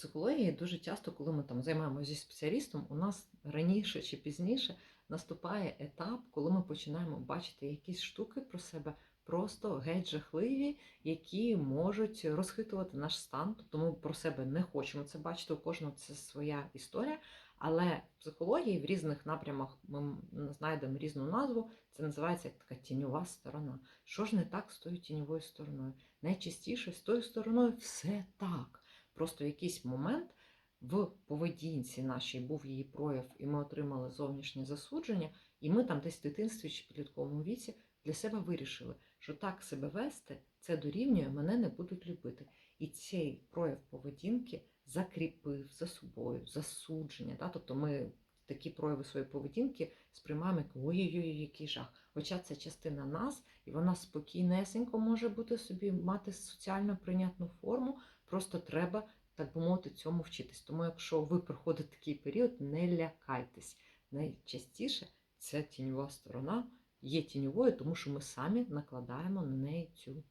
психології дуже часто, коли ми там займаємося зі спеціалістом, у нас раніше чи пізніше наступає етап, коли ми починаємо бачити якісь штуки про себе просто геть жахливі, які можуть розхитувати наш стан. Тобто ми про себе не хочемо це бачити. У кожного це своя історія. Але в психології в різних напрямах ми знайдемо різну назву. Це називається така тіньова сторона. Що ж не так з тою тіньовою стороною? Найчастіше з тою стороною все так. Просто в якийсь момент в поведінці нашій був її прояв, і ми отримали зовнішнє засудження, і ми там десь в дитинстві чи підлітковому віці для себе вирішили, що так себе вести це дорівнює, мене не будуть любити. І цей прояв поведінки закріпив за собою засудження. Да? Тобто ми такі прояви своєї поведінки сприймаємо як ой-ой-ой, який жах. Хоча це частина нас, і вона спокійнесенько може бути собі, мати соціально прийнятну форму, просто треба, так би мовити, цьому вчитись. Тому, якщо ви проходите такий період, не лякайтесь. Найчастіше ця тіньова сторона є тіньовою, тому що ми самі накладаємо на неї цю